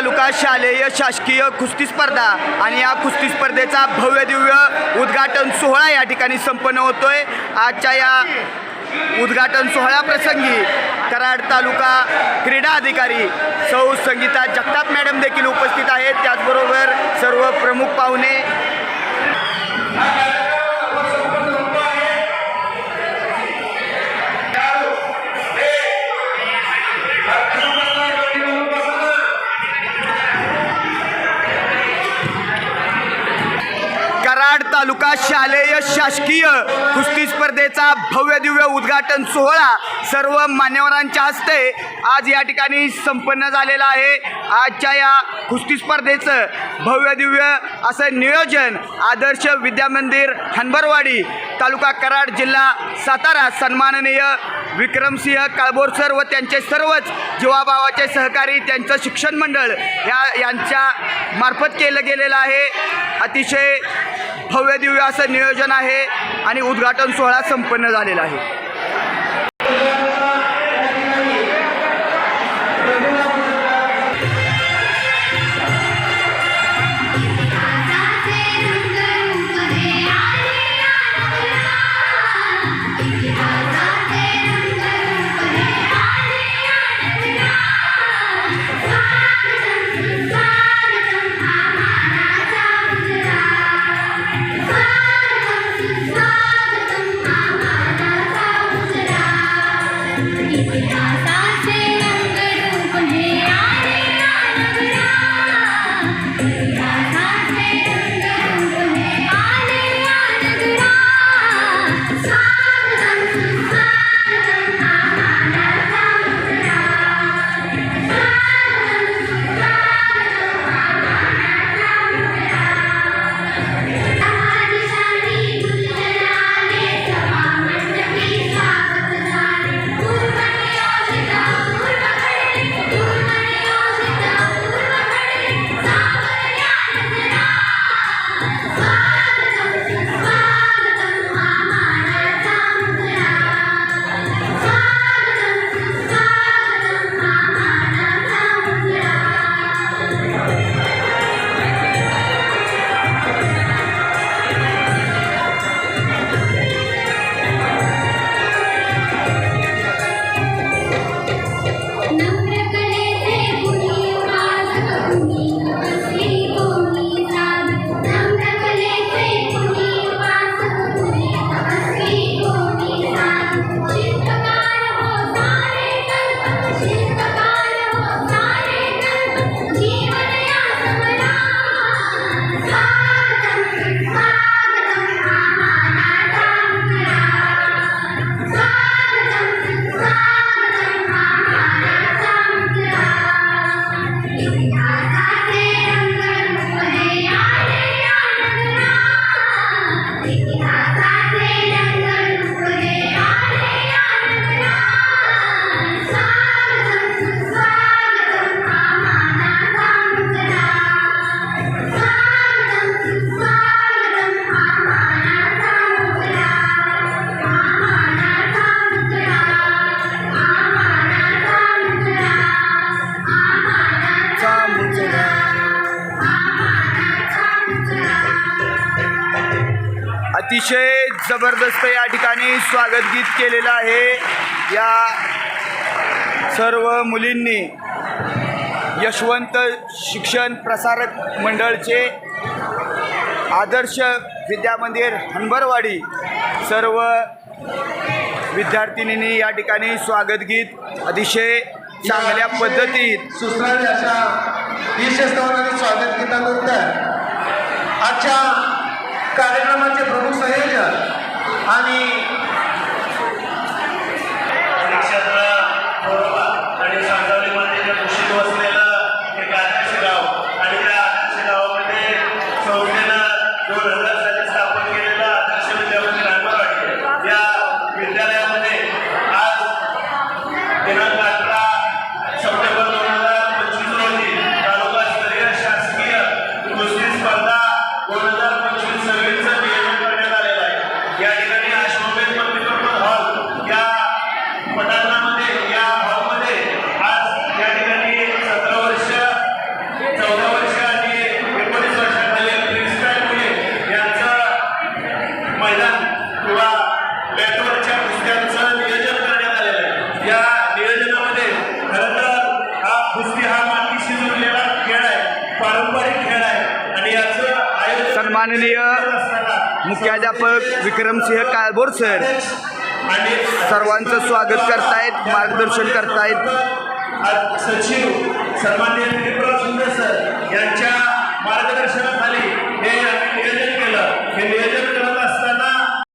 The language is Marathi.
तालुका शालेय शासकीय कुस्ती स्पर्धा आणि या कुस्ती स्पर्धेचा भव्य दिव्य उद्घाटन सोहळा या ठिकाणी संपन्न होतोय. आजच्या या उद्घाटन सोहळ्याप्रसंगी कराड तालुका क्रीडा अधिकारी सौ संगीता जगताप मॅडम देखील उपस्थित आहेत. त्याचबरोबर सर्व प्रमुख पाहुणे तालुका शालेय शासकीय कुस्ती स्पर्धेचा भव्य दिव्य उद्घाटन सोहळा सर्व मान्यवरांच्या हस्ते आज या ठिकाणी संपन्न झालेला आहे. आजच्या या कुस्ती स्पर्धेचं भव्य दिव्य असं नियोजन आदर्श विद्यामंदिर हनबरवाडी तालुका कराड जिल्हा सातारा सन्माननीय विक्रमसिंह काळभोरसर व त्यांचे सर्वच जीवाभावाचे सहकारी त्यांचं शिक्षण मंडळ या यांच्या मार्फत केलं गेलेलं आहे. अतिशय भव्य दिव्य असं नियोजन आहे आणि उद्घाटन सोहळा संपन्न झालेला आहे. अतिशय जबरदस्त या ठिकाणी स्वागत गीत केलेलं आहे. या सर्व मुलींनी यशवंत शिक्षण प्रसारक मंडळचे आदर्श विद्यामंदिर हनबरवाडी सर्व विद्यार्थिनींनी या ठिकाणी स्वागत गीत अतिशय चांगल्या पद्धतीत सुसराने अशा वीरशस्त्राने स्वागत गीतानंतर आजच्या कार्यक्रमाचे प्रमुख संयोजक आणि नक्षत्र आणि सांगवली वसलेलं गाव आणि त्या गावामध्ये संस्थेनं दोन हजार मैदान किंवा बॅटवरच्या कुस्त्यांचं नियोजन करण्यात आलेलं आहे. या नियोजनामध्ये खरं तर हा कुस्ती हा मातीशी जोडलेला खेळ आहे पारंपरिक खेळ आहे आणि आयोजन सन्माननीय मुख्याध्यापक विक्रमसिंह काळभोर सर आणि सर्वांचं स्वागत करतायत मार्गदर्शन करतायत. सचिव सन्मान्य विक्रम शिंदे सर यांच्या मार्गदर्शनाखाली हे नियोजन केलं. हे नियोजन करत असताना